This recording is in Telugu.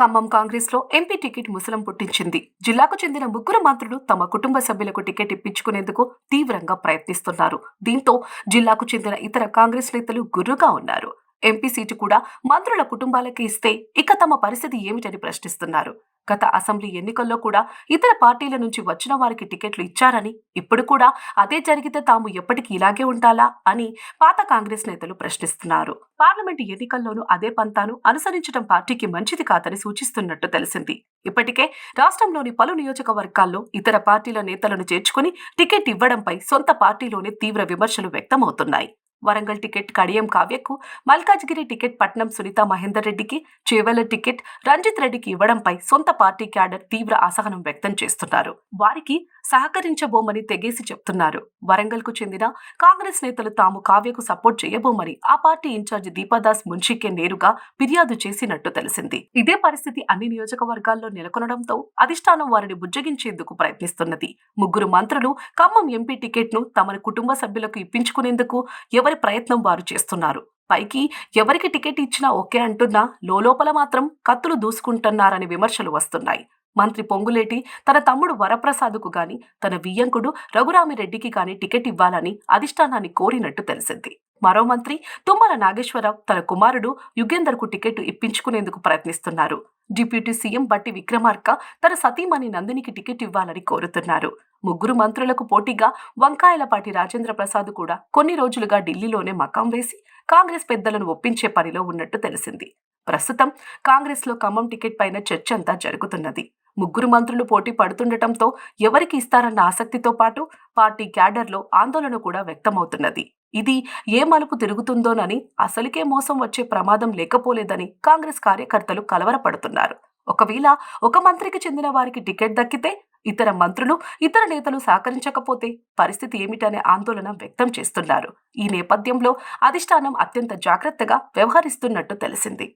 ఖమ్మం కాంగ్రెస్లో ఎంపీ టికెట్ ముసలం పుట్టించింది. జిల్లాకు చెందిన ముగ్గురు మంత్రులు తమ కుటుంబ సభ్యులకు టికెట్ ఇప్పించుకునేందుకు తీవ్రంగా ప్రయత్నిస్తున్నారు. దీంతో జిల్లాకు చెందిన ఇతర కాంగ్రెస్ నేతలు గుర్రుగా ఉన్నారు. ఎంపీ సీటు కూడా మంత్రుల కుటుంబాలకి ఇస్తే ఇక తమ పరిస్థితి ఏమిటని ప్రశ్నిస్తున్నారు. గత అసెంబ్లీ ఎన్నికల్లో కూడా ఇతర పార్టీల నుంచి వచ్చిన వారికి టికెట్లు ఇచ్చారని ఇప్పుడు కూడా అదే జరిగితే తాము ఎప్పటికీ ఇలాగే ఉండాలా అని పాత కాంగ్రెస్ నేతలు ప్రశ్నిస్తున్నారు. పార్లమెంటు ఎన్నికల్లోనూ అదే పంతాను అనుసరించడం పార్టీకి మంచిది కాదని సూచిస్తున్నట్టు తెలిసింది. ఇప్పటికే రాష్ట్రంలోని పలు నియోజకవర్గాల్లో ఇతర పార్టీల నేతలను చేర్చుకుని టికెట్ ఇవ్వడంపై సొంత పార్టీలోనే తీవ్ర విమర్శలు వ్యక్తమవుతున్నాయి. వరంగల్ టికెట్ కడియం కావ్యకు మల్కాజ్గిరి టికెట్ పట్నం సునీత మహేందర్ రెడ్డికి చేవెల టికెట్ రంజిత్ రెడ్డికి ఇవ్వడంపై సొంత పార్టీ క్యాడర్ తీవ్ర అసహనం వ్యక్తం చేస్తున్నారు. వారికి సహకరించబోమని తెగేసి చెప్తున్నారు. వరంగల్కు చెందిన కాంగ్రెస్ నేతలు తాము కావ్యకు సపోర్ట్ చేయబోమని ఆ పార్టీ ఇన్ఛార్జ్ దీపాదాస్ మున్షికే నేరుగా ఫిర్యాదు చేసినట్టు తెలిసింది. ఇదే పరిస్థితి అన్ని నియోజకవర్గాల్లో నెలకొనడంతో అధిష్టానం వారిని బుజ్జగించేందుకు ప్రయత్నిస్తున్నది. ముగ్గురు మంత్రులు ఖమ్మం ఎంపీ టికెట్ను తమ కుటుంబ సభ్యులకు ఇప్పించుకునేందుకు ఎవరి ప్రయత్నం వారు చేస్తున్నారు? పైకి ఎవరికి టికెట్ ఇచ్చినా ఓకే అంటున్నా లోపల మాత్రం కత్తులు దూసుకుంటున్నారని విమర్శలు వస్తున్నాయి. మంత్రి పొంగులేటి తన తమ్ముడు వరప్రసాద్కు గాని తన వియ్యంకుడు రఘురామిరెడ్డికి గాని టికెట్ ఇవ్వాలని అధిష్టానాన్ని కోరినట్టు తెలిసింది. మరో మంత్రి తుమ్మల నాగేశ్వరరావు తన కుమారుడు యుగేందర్కు టికెట్ ఇప్పించుకునేందుకు ప్రయత్నిస్తున్నారు. డిప్యూటీ సీఎం బట్టి విక్రమార్క తన సతీమణి నందినికి టికెట్ ఇవ్వాలని కోరుతున్నారు. ముగ్గురు మంత్రులకు పోటీగా వంకాయలపాటి రాజేంద్ర ప్రసాద్ కూడా కొన్ని రోజులుగా ఢిల్లీలోనే మకాం వేసి కాంగ్రెస్ పెద్దలను ఒప్పించే పనిలో ఉన్నట్టు తెలిసింది. ప్రస్తుతం కాంగ్రెస్లో ఖమ్మం టికెట్ పైన చర్చ అంతా జరుగుతున్నది. ముగ్గురు మంత్రులు పోటీ పడుతుండటంతో ఎవరికి ఇస్తారన్న ఆసక్తితో పాటు పార్టీ క్యాడర్లో ఆందోళన కూడా వ్యక్తమవుతున్నది. ఇది ఏ మలుపు తిరుగుతుందోనని అసలుకే మోసం వచ్చే ప్రమాదం లేకపోలేదని కాంగ్రెస్ కార్యకర్తలు కలవరపడుతున్నారు. ఒకవేళ ఒక మంత్రికి చెందిన వారికి టికెట్ దక్కితే ఇతర మంత్రులు ఇతర నేతలు సహకరించకపోతే పరిస్థితి ఏమిటనే ఆందోళన వ్యక్తం చేస్తున్నారు. ఈ నేపథ్యంలో అధిష్టానం అత్యంత జాగ్రత్తగా వ్యవహరిస్తున్నట్టు తెలిసింది.